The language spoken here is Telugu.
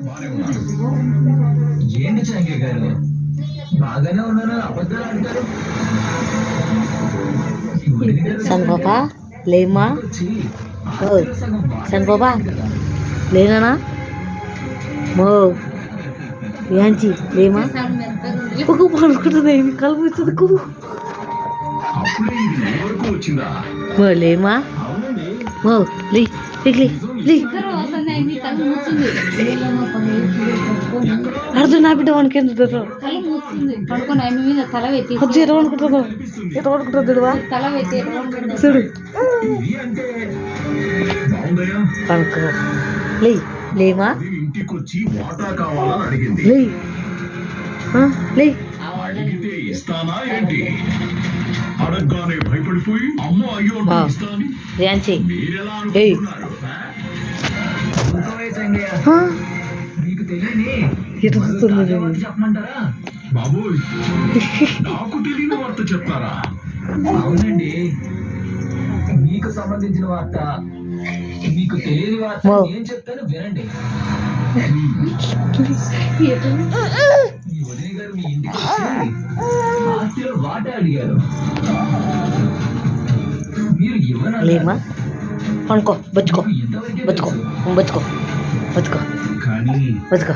ఉన్నాను ఏంటి చంగే గారు? బాగానే ఉన్నాను అబద్ధాలు ఆడతారు? ఈ వదిన గారు సన్ పాపా లేమ్మా వచ్చి ఓ ఆఖరి సగం బాగా సన్ పాపా లేనా మో యాంచి లేమా ఒక పడుకుంటుంది కలుపు ఇస్తుంది కుదు అప్పుడే ఇది నీ వరకు వచ్చిందా మో లేమా అవునండి మో లే లే లే లే నా బిడ్డ వానికి ఎందుకు తల వచ్చి ఎట్లా అనుకుంటుందో ఎట్లా అనుకుంటుందో చూడువా తల చూడు పడుకో లే లేమా లే లే ఇస్తానా ఏంటి? అడగగానే భయపడిపోయి అమ్మో అయ్యో చెప్పమంటారా? బాబోయ్ నాకు తెలియని వార్త చెప్తారా అవునండి. మీకు సంబంధించిన వార్త మీకు తెలియని వార్త. నేను చెప్తాను వినండి? మీ గారు మీ ఇంటికి వచ్చి ఆస్తిలో వాటా అడిగారు మీరు ఇవ్వనన్నారు. లేమా పనుకో బతుకో బతుకో. బతుకో బతుకో కానీ బతుకో